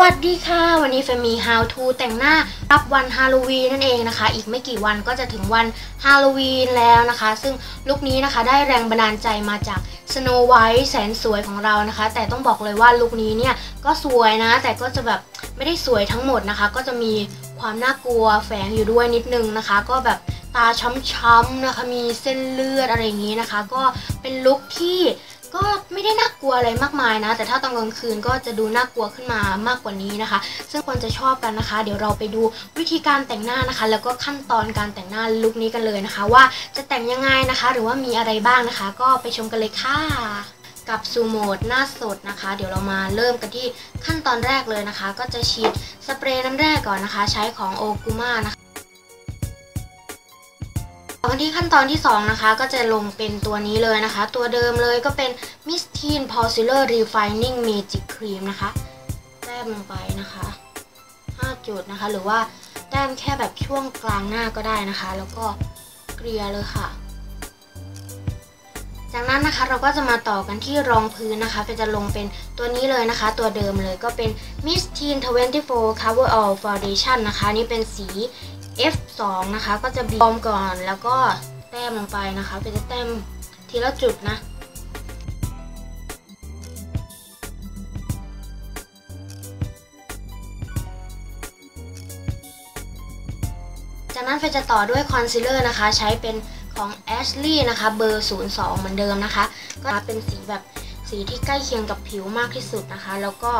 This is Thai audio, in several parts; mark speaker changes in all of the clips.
Speaker 1: สวัสดีค่ะ วันนี้เฟมี How to แต่งหน้ารับวันฮาโลวีนนั่นเองนะคะ อีกไม่กี่วันก็จะถึงวันฮาโลวีนแล้วนะคะ ซึ่งลุคนี้นะคะได้แรงบันดาลใจมาจาก Snow White แสนสวยของเรานะคะ แต่ต้องบอกเลยว่าลุคนี้เนี่ยก็สวยนะ แต่ก็จะแบบไม่ได้สวยทั้งหมดนะคะ ก็จะมีความน่ากลัวแฝงอยู่ด้วยนิดนึงนะคะ ก็แบบตาช้ำๆนะคะ มีเส้นเลือดอะไรอย่างนี้นะคะ ก็เป็นลุคที่ ก็ไม่ได้น่ากลัวอะไรมากมายนะ แต่ถ้าตอนกลางคืนก็จะดูน่ากลัวขึ้นมามากกว่านี้นะคะ ซึ่งควรจะชอบกันนะคะ เดี๋ยวเราไปดูวิธีการแต่งหน้านะคะ แล้วก็ขั้นตอนการแต่งหน้าลุคนี้กันเลยนะคะ ว่าจะแต่งยังไงนะคะ หรือว่ามีอะไรบ้างนะคะ ก็ไปชมกันเลยค่ะกับซูโมดหน้าสดนะคะ เดี๋ยวเรามาเริ่มกันที่ขั้นตอนแรกเลยนะคะ ก็จะฉีดสเปรย์น้ำแร่ก่อนนะคะ ใช้ของโอกูมานะคะ ตอนที่ขั้นตอนที่ 2 นะคะ ก็จะลงเป็นตัวนี้เลยนะคะ ตัวเดิมเลยก็เป็น Miss Teen Porcelain Refining Magic Cream นะคะแต้มลงไปนะคะ 5 จุดนะคะ หรือว่าแต้มแค่แบบช่วงกลางหน้าก็ได้นะคะ แล้วก็เกลี่ยเลยค่ะ จากนั้นนะคะเราก็จะมาต่อกันที่รองพื้นนะคะก็จะลงเป็นตัวนี้เลยนะคะ ตัวเดิมเลยก็เป็น Miss Teen 24 Cover All Foundation นะคะ นี่เป็นสี F2 นะคะก็จะบีบอมก่อนแล้วก็แต้มลงไปนะคะเป็นจะแต้มทีละจุดนะจากนั้นเฟจะต่อด้วยคอนซีลเลอร์นะคะ ใช้เป็นของ Ashley นะคะเบอร์ 02 เหมือนเดิมนะคะ ก็เป็นสีแบบสีที่ใกล้เคียงกับผิวมากที่สุดนะคะ แล้วก็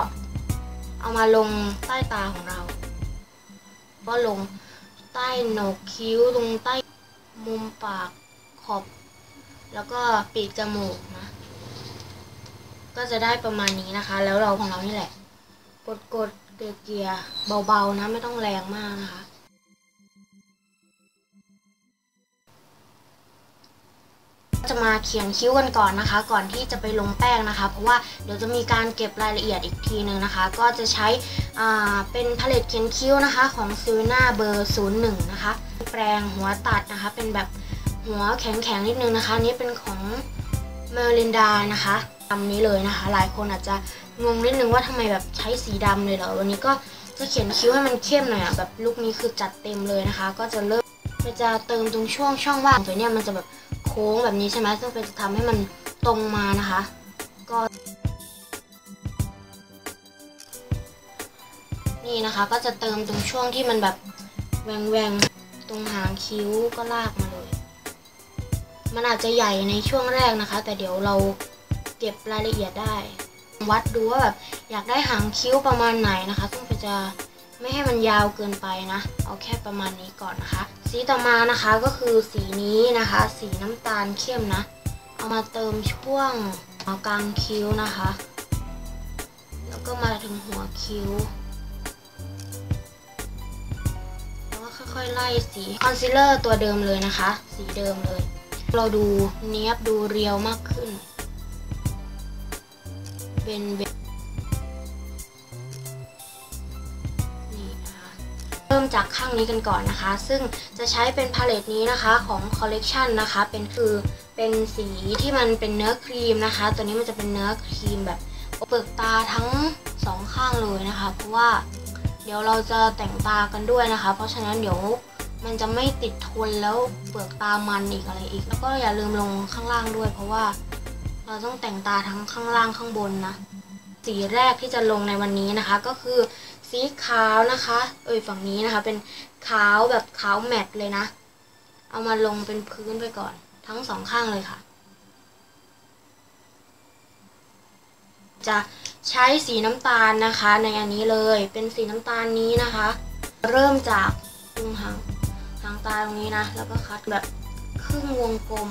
Speaker 1: เอามาลงใต้ตาของเรา ก็ลง ใต้โหนกคิ้วตรงใต้มุมปากขอบ แล้วก็ปีกจมูกนะ ก็จะได้ประมาณนี้นะคะ แล้วเราของเรานี่แหละ กดกดเกลียเกียเบาๆนะ ไม่ต้องแรงมากนะคะจะมาเขียนคิ้วกันก่อนนะคะ ก่อนที่จะไปลงแป้งนะคะ เพราะว่าเดี๋ยวจะมีการเก็บรายละเอียดอีกทีนึงนะคะ ก็จะใช้ เป็นพาเลตเขียนคิ้วนะคะของซิลนาเบอร์ 01 นะคะ แปรงหัวตัดนะคะ เป็นแบบหัวแข็งๆนิดนึงนะคะนี้เป็นของเมลินดานะคะดำนี้เลยนะคะ หลายคนอาจจะงงนิดนึงว่าทำไมแบบใช้สีดำเลยเหรอ วันนี้ก็จะเขียนคิ้วให้มันเข้มหน่อยอะแบบลุคนี้คือจัดเต็มเลยนะคะ ก็จะเริ่มจะเติมตรงช่วงช่องว่างตัวเนี้ยมันจะแบบโค้งแบบนี้ใช่ไหมซึ่งเป็นจะทำให้มันตรงมานะคะ ก็ นี่นะคะ ก็จะเติมตรงช่วงที่มันแบบแหวงแหวงตรงหางคิ้วก็ลากมาเลย มันอาจจะใหญ่ในช่วงแรกนะคะ แต่เดี๋ยวเราเก็บรายละเอียดได้ วัดดูว่าแบบอยากได้หางคิ้วประมาณไหนนะคะซึ่งจะไม่ให้มันยาวเกินไปนะ เอาแค่ประมาณนี้ก่อนนะคะ สีต่อมานะคะก็คือสีนี้นะคะ สีน้ำตาลเข้มนะ เอามาเติมช่วงกลางคิ้วนะคะ แล้วก็มาถึงหัวคิ้ว ค่อยๆไล่สีคอนซีลเลอร์ตัวเดิมเลยนะคะ สีเดิมเลย เราดูเนี้ยบดูเรียวมากขึ้นเป็นเบเริ่มจากข้างนี้กันก่อนนะคะ ซึ่งจะใช้เป็นพาเลตนี้นะคะของคอลเลกชันนะคะ เป็นคือเป็นสีที่มันเป็นเนื้อครีมนะคะ ตัวนี้มันจะเป็นเนื้อครีมแบบเปลือกตาทั้งสองข้างเลยนะคะ เพราะว่า เดี๋ยวเราจะแต่งตากันด้วยนะคะ เพราะฉะนั้นเดี๋ยวมันจะไม่ติดทนแล้วเปลือกตามันอีกอะไรอีก แล้วก็อย่าลืมลงข้างล่างด้วย เพราะว่าเราต้องแต่งตาทั้งข้างล่างข้างบนนะ สีแรกที่จะลงในวันนี้นะคะ ก็คือสีขาวนะคะ เอ้ยฝั่งนี้นะคะ เป็นขาวแบบขาวแมตต์เลยนะ เอามาลงเป็นพื้นไปก่อน ทั้งสองข้างเลยค่ะ จะ ใช้สีน้ำตาลนะคะ ในอันนี้เลยเป็นสีน้ำตาลนี้นะคะ เริ่มจากตรงหางหางตาตรงนี้นะ แล้วก็คัดแบบครึ่งวงกลม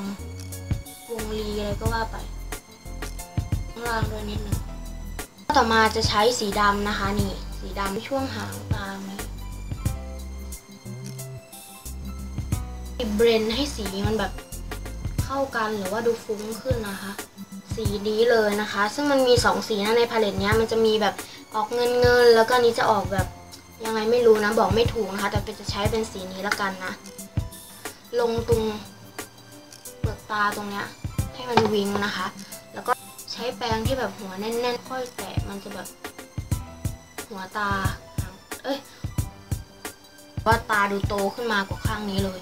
Speaker 1: วงรีอะไรก็ว่าไปข้างล่างด้วยนิดนึงต่อมาจะใช้สีดำนะคะนี่ สีดำช่วงหางตานี้เบรนให้สีมันแบบเข้ากันหรือว่าดูฟุ้งขึ้นนะคะ สีนี้เลยนะคะ ซึ่งมันมีสองสีนะในพาเลตเนี้ยมันจะมีแบบออกเงินเงิน แล้วก็นี้จะออกแบบยังไงไม่รู้นะบอกไม่ถูกนะคะ แต่เป็นจะใช้เป็นสีนี้ละกันนะ ลงตรงเปลือกตาตรงเนี้ยให้มันวิงนะคะ แล้วก็ใช้แปรงที่แบบหัวแน่นๆ ค่อยแตะมันจะแบบ หัวตา เอ้ยว่าตาดูโตขึ้นมากว่าข้างนี้เลย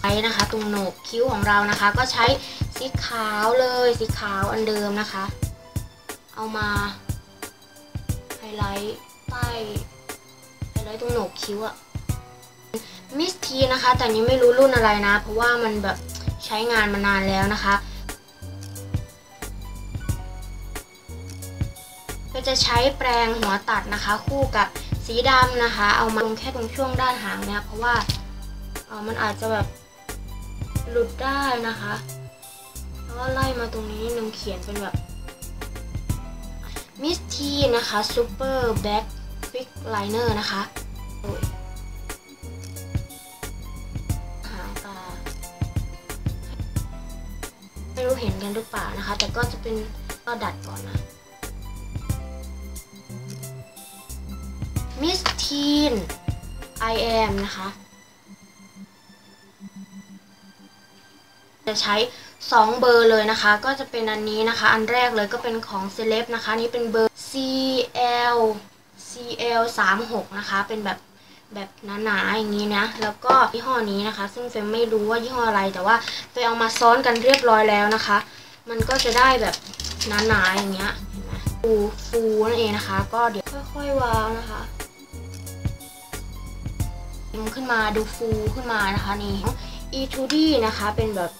Speaker 1: ไปนะคะ ตรงโหนกคิ้วของเรานะคะ ก็ใช้สีขาวเลยสีขาวอันเดิมนะคะ เอามาไฮไลท์ใต้ไฮไลท์ตรงโหนกคิ้วอะมิสทีนะคะ แต่นี้ไม่รู้รุ่นอะไรนะ เพราะว่ามันแบบใช้งานมานานแล้วนะคะก็จะใช้แปรงหัวตัดนะคะ คู่กับสีดำนะคะ เอามาลงแค่ตรงช่วงด้านหางเนี่ยเพราะว่าเออมันอาจจะแบบ หลุดได้นะคะ แล้วก็ไล่มาตรงนี้นิดนึงเขียนเป็นแบบมิสทีนะคะซูเปอร์แบ็กฟิกไลเนอร์นะคะโอยหางตาไม่รู้เห็นกันหรือเปล่านะคะ แต่ก็จะเป็นก็ดัดก่อนนะมิสทีน I am นะคะ จะใช้ 2 เบอร์เลยนะคะ ก็จะเป็นอันนี้นะคะ อันแรกเลยก็เป็นของเซเลบนะคะนี่เป็นเบอร์ CL CL 3 6นะคะ เป็นแบบแบบหนาๆอย่างนี้นะ แล้วก็ยี่ห้อนี้นะคะ ซึ่งเฟมไม่รู้ว่ายี่ห้ออะไร แต่ว่าเฟมเอามาซ้อนกันเรียบร้อยแล้วนะคะ มันก็จะได้แบบหนาๆอย่างเงี้ยเห็นไหมฟูฟูนั่นเองนะคะ ก็เดี๋ยวค่อยๆวางนะคะขึ้นมาดูฟูขึ้นมานะคะนี่ E2D นะคะ เป็นแบบ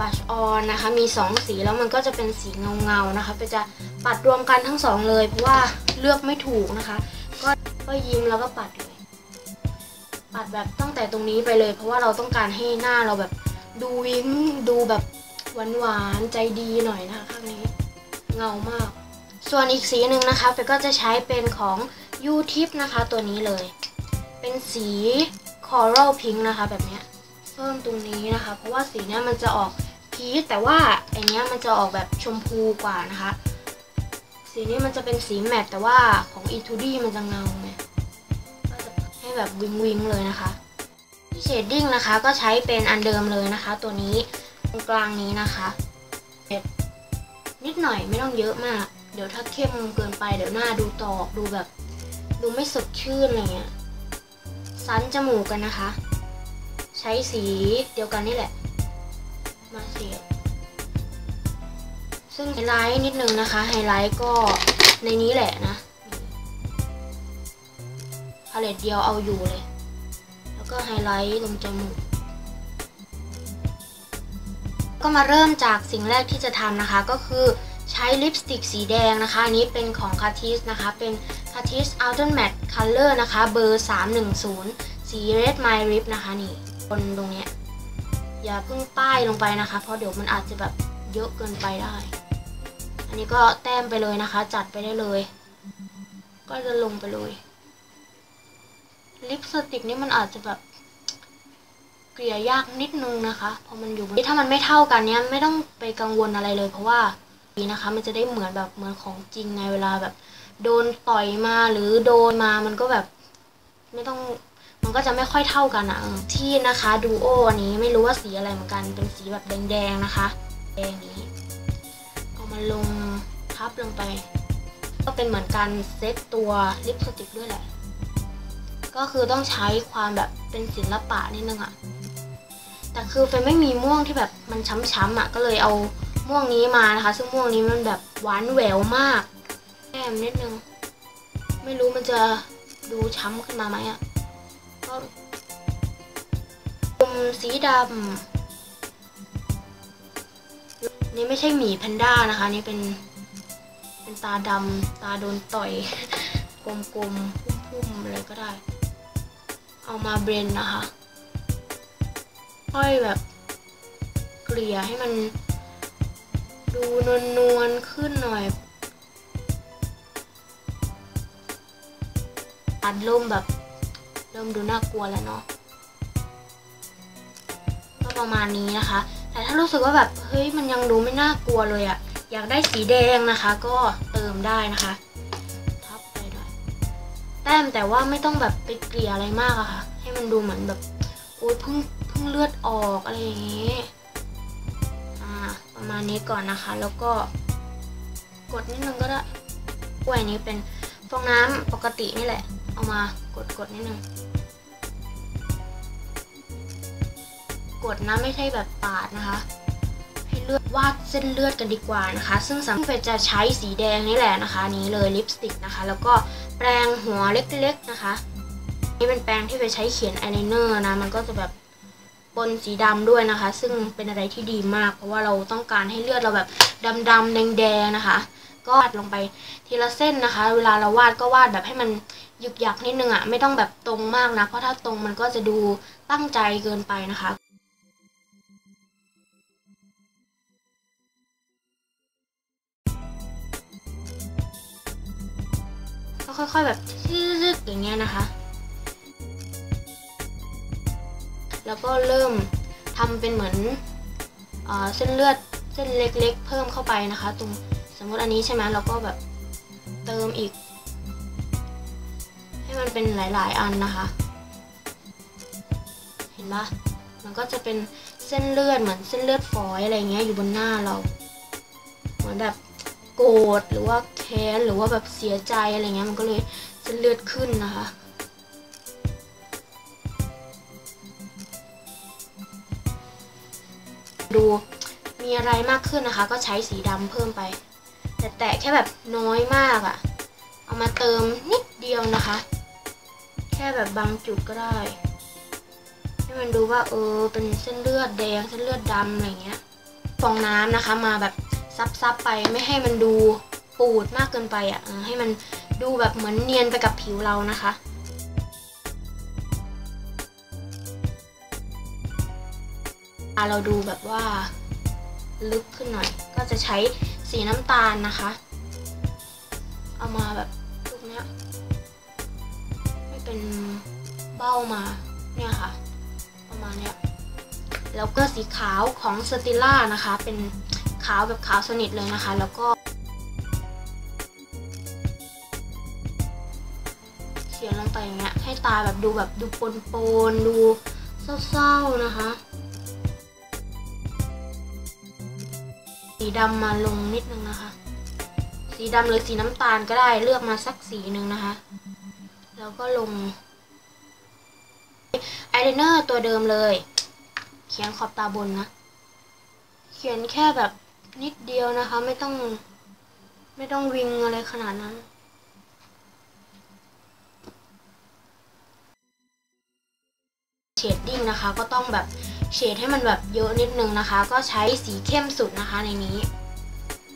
Speaker 1: บัชออนนะคะ มี 2 สีแล้วมันก็จะเป็นสีเงาเงาๆนะคะไปจะปัดรวมกันทั้งสองเลยเพราะว่าเลือกไม่ถูกนะคะ ก็ก็ยิ้มแล้วก็ปัดเลยปัดแบบตั้งแต่ตรงนี้ไปเลย เพราะว่าเราต้องการให้หน้าเราแบบดูวิ้งดูแบบหวานๆใจดีหน่อยนะคะข้างนี้เงามาก ส่วนอีกสีหนึ่งนะคะเฟยก็จะใช้เป็นของ u t i p นะคะตัวนี้เลย เป็นสี coral pink นะคะแบบเนี้ยเพิ่มตรงนี้นะคะ เพราะว่าสีเนี้ยมันจะออก พีชแต่ว่าไอเนี้ยมันจะออกแบบชมพูกว่านะคะ สีนี้มันจะเป็นสีแมตแต่ว่าของ E2D มันจะเงาไงก็จะให้แบบวิงวิงเลยนะคะที่เชดดิ้งนะคะก็ใช้เป็นอันเดิมเลยนะคะ ตัวนี้ตรงกลางนี้นะคะเด็ดนิดหน่อยไม่ต้องเยอะมาก เดี๋ยวถ้าเข้มเกินไปเดี๋ยวหน้าดูตอกดูแบบ ดูไม่สดชื่นอะไรเงี้ยสันจมูกกันนะคะ ใช้สีเดียวกันนี่แหละ มาเสียบซึ่งไฮไลท์นิดนึงนะคะ ไฮไลท์ก็ในนี้แหละนะพาเลตเดียวเอาอยู่เลย แล้วก็ไฮไลท์ตรงจมูก ก็มาเริ่มจากสิ่งแรกที่จะทำนะคะ ก็คือใช้ลิปสติกสีแดงนะคะ อันนี้เป็นของ c a t i s นะคะ เป็น c a t i s Outer Matte Color นะคะ เบอร์ 310 สี Red My Lip นะคะนี่บนตรงเนี้ย อย่าเพิ่งป้ายลงไปนะคะ เพราะเดี๋ยวมันอาจจะแบบเยอะเกินไปได้ อันนี้ก็แต้มไปเลยนะคะ จัดไปได้เลย ก็จะลงไปเลย ลิปสติกนี่มันอาจจะแบบเกลี่ยยากนิดนึงนะคะเพราะมันอยู่บนถ้ามันไม่เท่ากันเนี้ยไม่ต้องไปกังวลอะไรเลย เพราะว่านี้นะคะ มันจะได้เหมือนแบบเหมือนของจริงไงเวลาแบบ โดนต่อยมาหรือโดนมามันก็แบบไม่ต้อง มันก็จะไม่ค่อยเท่ากันอะที่นะคะดูโออันนี้ไม่รู้ว่าสีอะไรเหมือนกัน เป็นสีแบบแดงๆนะคะ แดงนี้ เอามาลงทับลงไป ก็เป็นเหมือนการเซตตัวลิปสติกด้วยแหละ ก็คือต้องใช้ความแบบเป็นศิลปะนิดนึงอะแต่คือเฟนไม่มีม่วงที่แบบมันช้ำๆอะก็เลยเอาม่วงนี้มานะคะ ซึ่งม่วงนี้มันแบบหวานแหววมากแก้มนิดนึง ไม่รู้มันจะดูช้ำขึ้นมาไหมอะ่ะ ปุ่มสีดำนี่ไม่ใช่หมีแพนด้านะคะ นี่เป็น เป็นตาดำตาโดนต่อยกลมๆพุ่มๆอะไรก็ได้ เอามาเบรนนะคะ ค่อยแบบเกลี่ยให้มันดูนวลนขึ้นหน่อยอัดเริ่มแบบ เริ่มดูน่ากลัวแล้วเนาะก็ประมาณนี้นะคะ แต่ถ้ารู้สึกว่าแบบเฮ้ยมันยังดูไม่น่ากลัวเลยอะอยากได้สีแดงนะคะ ก็เติมได้นะคะทับไปด้วยแต้มแต่ว่าไม่ต้องแบบไปเกลี่ยอะไรมากอะค่ะ ให้มันดูเหมือนแบบโอ้ยเพิ่งเพิ่งเลือดออกอะไรอย่างงี้ประมาณนี้ก่อนนะคะ แล้วก็กดนิดนึงก็ได้กล้วยนี้เป็นฟองน้ำปกตินี่แหละ เอามากดกดนิดนึง กดนะไม่ใช่แบบปาดนะคะ ให้เลือดวาดเส้นเลือดกันดีกว่านะคะ ซึ่งสำหรับเฟยจะใช้สีแดงนี่แหละนะคะ นี้เลยลิปสติกนะคะ แล้วก็แปรงหัวเล็กๆนะคะ นี่เป็นแปรงที่ไปใช้เขียนอายไลเนอร์นะ มันก็จะแบบปนสีดำด้วยนะคะ ซึ่งเป็นอะไรที่ดีมาก เพราะว่าเราต้องการให้เลือดเราแบบดำๆแดงๆนะคะ ก็วาดลงไปทีละเส้นนะคะ เวลาเราวาดก็วาดแบบให้มัน หยุกหยักนิดนึงอะ่ะไม่ต้องแบบตรงมากนะ เพราะถ้าตรงมันก็จะดูตั้งใจเกินไปนะคะก็ค่อยๆแบบลึกๆอย่างเงี้ยนะคะ แล้วก็เริ่มทำเป็นเหมือนเอเส้นเลือดเส้นเล็กๆ เพิ่มเข้าไปนะคะ ตรงสมมติอันนี้ใช่ไหมเราก็แบบเติมอีก ให้มันเป็นหลาย ๆ อันนะคะ เห็นปะมันก็จะเป็นเส้นเลือดเหมือนเส้นเลือดฝอยอะไรเงี้ยอยู่บนหน้าเรา เหมือนแบบโกรธหรือว่าแค้นหรือว่าแบบเสียใจอะไรเงี้ยมันก็เลยเส้นเลือดขึ้นนะคะดูมีอะไรมากขึ้นนะคะ ก็ใช้สีดำเพิ่มไป แต่แตะแค่แบบน้อยมากอะ่ะ เอามาเติมนิดเดียวนะคะ ค่แบบบางจุดก็ได้ ให้มันดูว่าเออเป็นเส้นเลือดแดงเส้นเลือดดำอะไรเงี้ยฟองน้ำนะคะมาแบบซับๆไปไม่ให้มันดูปูดมากเกินไปอะ่ะให้มันดูแบบเหมือนเนียนไปกับผิวเรานะคะเราดูแบบว่าลึกขึ้นหน่อย ก็จะใช้สีน้ำตาลนะคะ เอามาแบบลูกเนี้ย เป็นเบ้ามาเนี่ยค่ะ ประมาณเนี้ยแล้วก็สีขาวของสติล่านะคะ เป็นขาวแบบขาวสนิทเลยนะคะ แล้วก็ เขียนลงไปอย่างเงี้ยให้ตาแบบดูแบบดูปนปนดูเศร้าๆนะคะ สีดำมาลงนิดนึงนะคะ สีดำหรือสีน้ำตาลก็ได้เลือกมาสักสีหนึ่งนะคะ แล้วก็ลงอายไลเนอร์ตัวเดิมเลย เขียนขอบตาบนนะ เขียนแค่แบบนิดเดียวนะคะ ไม่ต้อง ไม่ต้องวิงอะไรขนาดนั้นเชดดิ้งนะคะ ก็ต้องแบบเฉดให้มันแบบเยอะนิดนึงนะคะ ก็ใช้สีเข้มสุดนะคะในนี้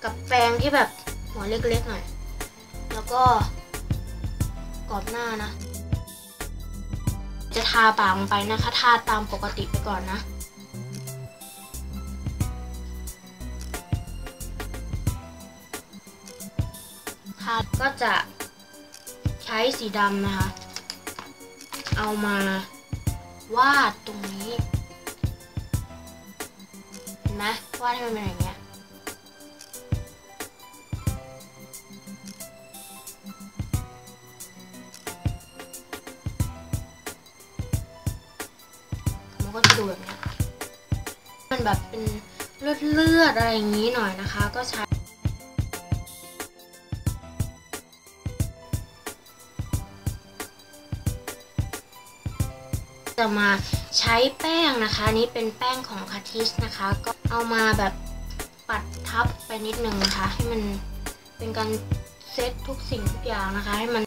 Speaker 1: กับแปรงที่แบบหัวเล็กๆหน่อย แล้วก็ กรอบหน้านะ จะทาปากลงไปนะคะ ทาตามปกติไปก่อนนะทาก็จะใช้สีดำนะคะ เอามาวาดตรงนี้เห็นไหมวาดให้มันเป็นอย่างเงี้ย ดูแบบนี้มันแบบเป็นเลือดเลือดอะไรอย่างนี้หน่อยนะคะ ก็ใช้จะมาใช้แป้งนะคะนนี้เป็นแป้งของคาทิสนะคะ ก็เอามาแบบปัดทับไปนิดนึงนะคะ ให้มันเป็นการเซตทุกสิ่งทุกอย่างนะคะ ให้มัน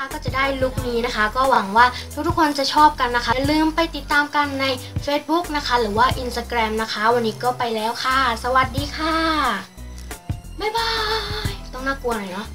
Speaker 1: นะคะก็จะได้ลุคนี้นะคะ ก็หวังว่าทุกๆคนจะชอบกันนะคะอย่าลืมไปติดตามกันใน Facebook นะคะ หรือว่า Instagram นะคะ วันนี้ก็ไปแล้วค่ะ สวัสดีค่ะ บ๊ายบาย ต้องน่ากลัวหน่อยเนาะ